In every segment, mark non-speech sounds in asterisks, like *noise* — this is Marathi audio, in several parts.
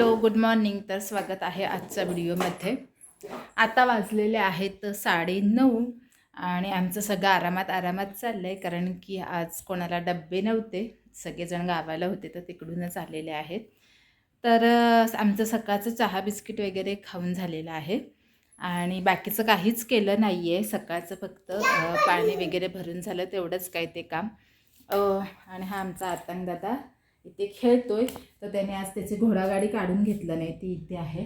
Hello good morning. तर स्वागत आहे आजच्या व्हिडिओमध्ये. आता वाजलेले आहेत साडे नऊ आणि आमचं सगळं आरामात आरामात चाललं आहे कारण की आज कोणाला डब्बे नव्हते. सगळेजण गावाला होते तर तिकडूनच आलेले आहेत. तर आमचं सकाळचं चहा बिस्किट वगैरे खाऊन झालेलं आहे. आणि बाकीचं काहीच केलं नाही आहे सकाळचं फक्त पाणी वगैरे भरून झालं तेवढंच काय ते काम. आणि हा आमचा आतंक दादा इथे खेळतोय. तर त्याने आज त्याची घोडागाडी काढून घेतलं नाही ती इथे आहे.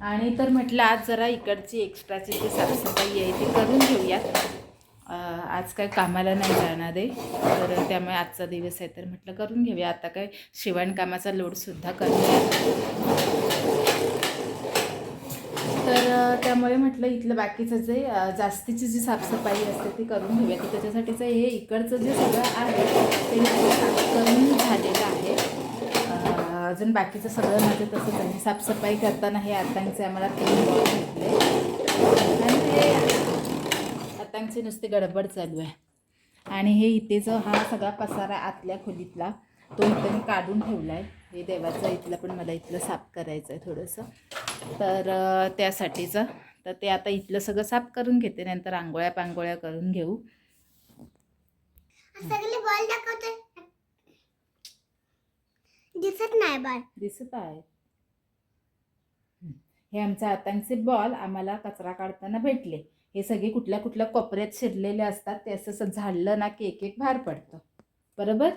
आणि तर म्हटलं आज जरा इकडची एक्स्ट्राची जी साफसफाई आहे ती करून घेऊयात. आज काय कामाला नाही जाणार आहे. तर त्यामुळे आजचा दिवस आहे तर म्हटलं करून घेऊया. आता काय शिवणकामाचा लोडसुद्धा करूया तर त्यामुळे म्हटलं इथलं बाकीचं जे जास्तीची जी साफसफाई असते ती करून घेऊया. तर त्याच्यासाठीचं हे इकडचं जे सगळं आहे ते साफ करून झालेलं आहे. अजून बाकीचं सगळं माझं तसंच आहे. साफसफाई करताना हे आतांचे आम्हाला तीन बॉल घेतले. आणि हे आतांची नुसती गडबड चालू आहे. आणि हे इथे जो हा सगळा पसारा आतल्या खोलीतला तो इथं मी काढून ठेवला आहे हे देवाचं इथलं पण मला इथलं साफ करायचं आहे थोडंसं. तर त्यासाठीचं. तर ते आता इथलं सगळं साफ करून घेते नंतर आंघोळ्या पांगोळ्या करून घेऊ. दिसत नाही बॉल दिसत आहे हं. हे आमचे आतांचे बॉल आम्हाला कचरा काढताना भेटले. हे सगळे कुठल्या कुठल्या कोपऱ्यात शिरलेले असतात ते असं असं झाडलं ना की एक एक बाहेर पडतं. बरोबर?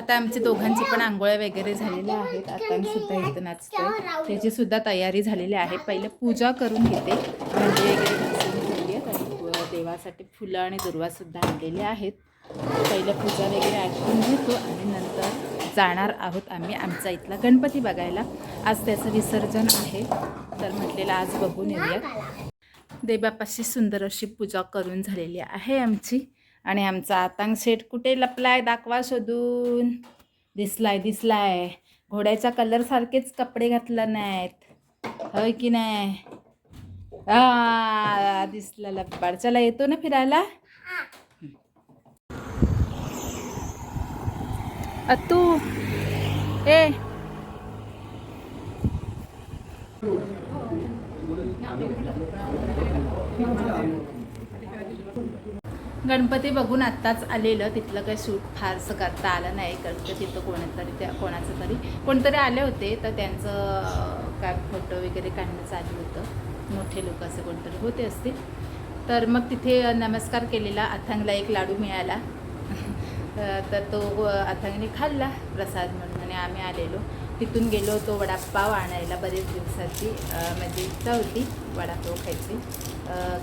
आता आमचे दोघांची पण आंघोळ्या वगैरे झालेल्या आहेत. आता सुद्धा इथं नाचतोय. त्याची सुद्धा तयारी झालेली आहे. पहिलं पूजा करून घेते. भांडी वगैरे घासून आहेत आणि देवासाठी फुलं आणि दुर्वासुद्धा आणलेले आहेत. पहिलं पूजा वगैरे ऐकून घेतो आणि नंतर जाणार आहोत आम्ही आमचा इथला गणपती बघायला. आज त्याचं विसर्जन आहे. तर म्हटलेलं आज बघून येऊया. देवापाशी सुंदर अशी पूजा करून झालेली आहे आमची. आणि आमचा आतांग शेट कुठे लपलाय? दाखवा शोधून. दिसलाय दिसलाय. घोड्याच्या कलर सारखेच कपडे घातला नाहीत. होय की नाही? आ दिसला लब्बाड चला येतो ना फिरायला? अतू ए. गणपती बघून आत्ताच आलेलं तिथलं काही शूट फारसं करता आलं नाही कारण का तिथं कोणातरी त्या कोणाचं तरी कोणतरी आले होते तर त्यांचं काय फोटो वगैरे काढणं चालू होतं. मोठे लोक असे कोणतरी होते असतील. तर मग तिथे नमस्कार केलेला अथांगला एक लाडू मिळाला. *laughs* तर तो अथांगने खाल्ला प्रसाद म्हणून आणि आम्ही आलेलो. तिथून गेलो होतो वडापाव आणायला बरेच दिवसाची. माझी म्हणजे इच्छा होती वडापाव खायची.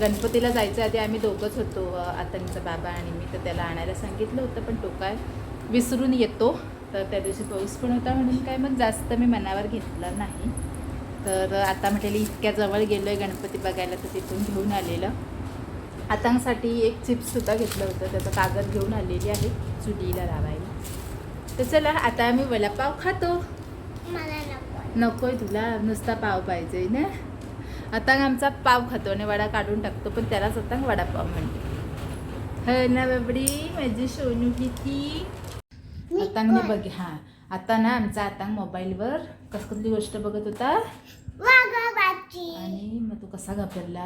गणपतीला जायच्या आधी आम्ही दोघंच होतो आतंगचा बाबा आणि मी. तर त्याला आणायला सांगितलं होतं पण तो काय विसरून येतो. तर त्या दिवशी पाऊस पण होता म्हणून काय मग जास्त मी मनावर घेतलं नाही. तर आता म्हटलेली इतक्या जवळ गेलो आहे गणपती बघायला तर तिथून घेऊन आलेलं. आतांसाठी एक चिप्ससुद्धा घेतलं होतं त्याचं कागद घेऊन आलेली आहे चुलीला लावायला. तर चला आता आम्ही वडापाव खातो. नकोय तुला नुसता पाव पाहिजे ना? आता आमचा पाव खातो आणि वडा काढून टाकतो पण त्यालाच आता वडापाव म्हणते. हो ना बाबडी माझी सोनू किती? आतांगने बघ हां आता ना आमचा आता मोबाईलवर कस कसली गोष्ट बघत होता? आणि मग तू कसा घाबरला?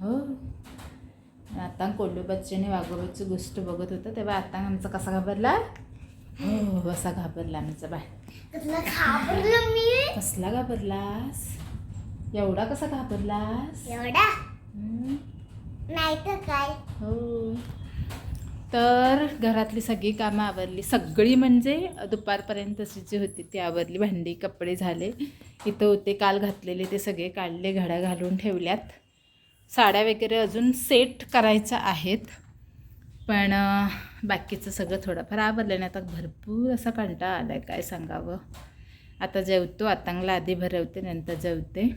हो आता कोल्लू बच्चेने वाघोबाची गोष्ट बघत होता तेव्हा आता आमचा कसा घाबरला? हो असा घाबरला आमचा बाय कसलं घाबरलं मी? कसला घाबरलास? एवढा कसा घाबरलास? एवढा? नाही तर काय? हो. तर घरातली सगळी कामं आवरली. सगळी म्हणजे दुपारपर्यंतची जी होती ती आवरली. भांडी कपडे झाले. इथं होते काल घातलेले ते सगळे काढले घड्या घालून ठेवल्यात. साड्या वगैरे अजून सेट करायच्या आहेत. पण बाकीचं सगळं थोडंफार आवरलं नाही. आता भरपूर असा कंटाळा आला आहे काय सांगावं. आता जेवतो आतांगला आधी भरवते नंतर जेवते.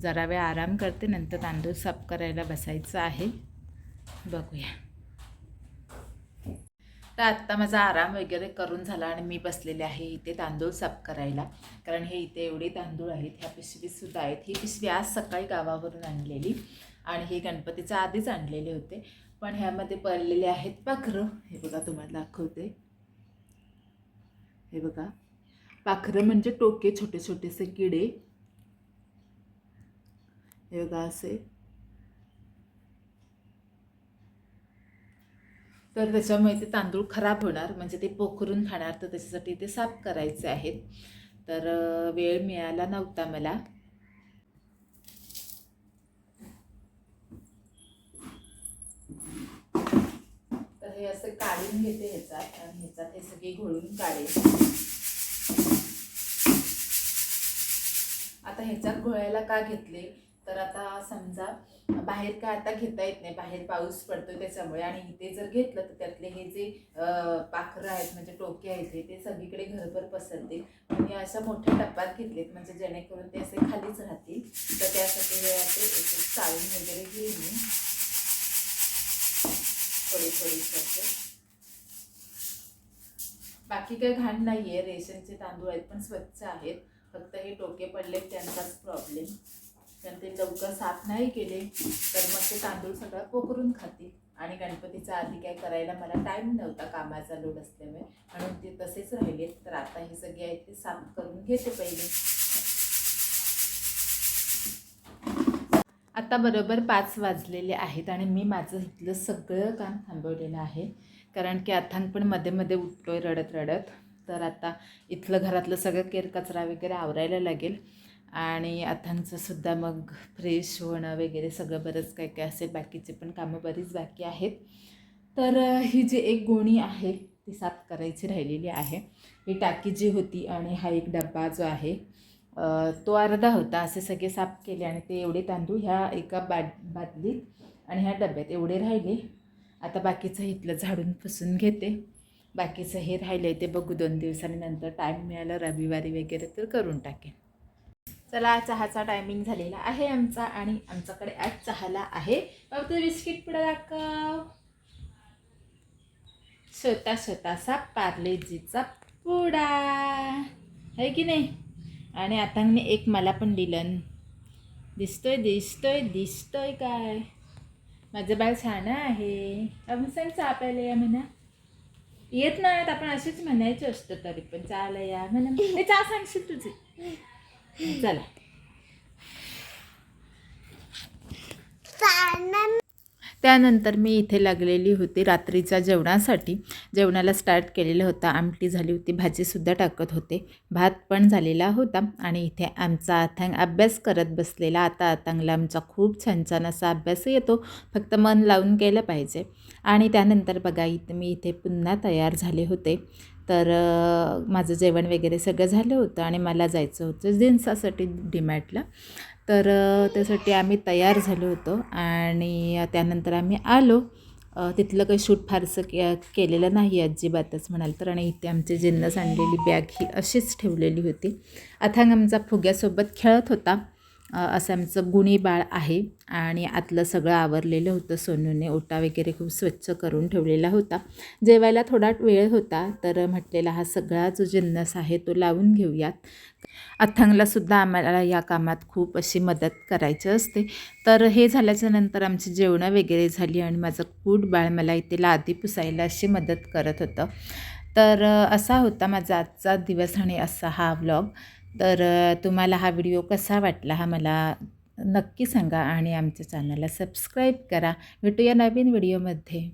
जरा वेळ आराम करते नंतर तांदूळ साफ करायला बसायचं आहे. बघूया. तर आत्ता माझा आराम वगैरे करून झाला आणि मी बसलेले आहे इथे तांदूळ साफ करायला. कारण हे इथे एवढे तांदूळ आहेत ह्या पिशवीसुद्धा आहेत. ही पिशवी आज सकाळी गावावरून आणलेली. आणि हे गणपतीच्या आधीच आणलेले होते. पण ह्यामध्ये पडलेले आहेत पाखरं. हे बघा तुम्हाला दाखवते. हे बघा. पाखरं म्हणजे टोके छोटे छोटेसे किडे. हे बघा असे. तर त्याच्यामुळे ते तांदूळ खराब होणार. म्हणजे ते पोखरून खाणार. तर त्याच्यासाठी ते साफ करायचे आहेत. तर वेळ मिळाला नव्हता मला. हे असं काढून घेते ह्याच्यात आणि ह्याच्यात हे सगळे घोळून काढेल. आता ह्याच्यात घोळायला का घेतले? तर आता समजा बाहेर काय आता घेता येत नाही. बाहेर पाऊस पडतो त्याच्यामुळे आणि इथे जर घेतलं तर त्यातले हे जे पाखरं आहेत म्हणजे टोके आहेत ते सगळीकडे घरभर पसरतील. आणि अशा मोठ्या टप्प्यात घेतलेत म्हणजे जेणेकरून ते असे खालीच राहतील. तर त्यासाठी वेळा ते एक चाळून वगैरे घेईन मी. थोडी थोडी करते. बाकी काही घाण नाही आहे रेशनचे तांदूळ आहेत पण स्वच्छ आहेत. फक्त हे टोके पडले त्यांचाच प्रॉब्लेम कारण ते लवकर साफ नाही केले तर मग ते तांदूळ सगळं पोखरून खातील. आणि गणपतीच्या आधी काय करायला मला टाईम नव्हता कामाचा लोड असल्यामुळे. म्हणून ते तसेच राहिले तर आता हे सगळे आहेत ते साफ करून घेते पहिले. आता बरोबर पाच वाजलेले आहेत आणि मी माझं इथलं सगळं काम थांबवलेलं आहे. कारण की अथांग पण मध्ये मध्ये उठतोय रडत रडत. तर आता इथलं घरातलं सगळं केर कचरा वगैरे आवरायला लागेल. आणि अथांगचं सुद्धा मग फ्रेश होणं वगैरे सगळं बरंच काय काय असेल. बाकीचे पण कामं बरीच बाकी आहेत. तर ही जी एक गोणी आहे ती साफ करायची राहिलेली आहे. ही टाकी जी होती आणि हा एक डब्बा जो आहे तो अर्धा होता असे सगळे साफ केले आणि ते एवढे तांदूळ ह्या एका बाट बादलीत आणि ह्या डब्यात एवढे राहिले. आता बाकीचं इथलं झाडून पुसून घेते. बाकीचं हे राहिलं आहे ते बघू दोन दिवसांनी नंतर टाईम मिळाला रविवारी वगैरे तर करून टाकेन. चला चहाचा टायमिंग झालेला आहे आमचा आणि आमच्याकडे आज चहाला आहे. बाबा ते बिस्किट पुढे दाखव. स्वतः स्वतःचा पार्लेजीचा पुडा. आहे की नाही? आणि आता मी एक मला पण दिलं दिसतोय दिसतोय दिसतोय काय? माझं बाळ छान आहे. आपण सांग चापायला या म्हणा. येत नाहीत आपण असेच म्हणायचं असतं तरी पण. चाला या म्हणा. ए, चहा सांगशील तुझे. चला. त्यानंतर मी इथे लागलेली होती रात्रीच्या जेवणासाठी. जेवणाला स्टार्ट केलेलं होतं. आमटी झाली होती. भाजीसुद्धा टाकत होते. भात पण झालेला होता. आणि इथे आमचा अथांग अभ्यास करत बसलेला. आता अथांगला आमचा खूप छान छान असा अभ्यास येतो. फक्त मन लावून केलं पाहिजे. आणि त्यानंतर बघा इथे मी इथे पुन्हा तयार झाले होते. तर माझं जेवण वगैरे सगळं झालं होतं. आणि मला जायचं होतं जिन्सासाठी डीमॅटला तर त्यासाठी आम्ही तयार झालो होतो आणि त्यानंतर आम्ही आलो. तिथलं काही शूट फारसं के केलेलं नाही अजिबातच म्हणाल तर. आणि इथे आमचे जिन्नस आणलेली बॅग ही अशीच ठेवलेली होती. अथांग आमचा फुग्यासोबत खेळत होता. असं आमचं गुणी बाळ आहे आणि आतलं सगळं आवरलेलं होतं. सोनूने ओटा वगैरे खूप स्वच्छ करून ठेवलेला होता. जेवायला थोडा वेळ होता तर म्हटलेला हा सगळा जो जिन्नस आहे तो लावून घेऊयात. अथंगलासुद्धा आम्हाला या कामात खूप अशी मदत करायची असते. तर हे झाल्याच्यानंतर आमची जेवणं वगैरे झाली आणि माझं कूट बाळ मला इथे लादी पुसायला अशी मदत करत होतं. तर असा होता माझा आजचा दिवस आणि असा हा व्लॉग तर तुम्हाला हा व्हिडिओ कसा वाटला हा मला नक्की सांगा आणि आमच्या चॅनलला सबस्क्राईब करा. भेटूया नवीन व्हिडिओमध्ये.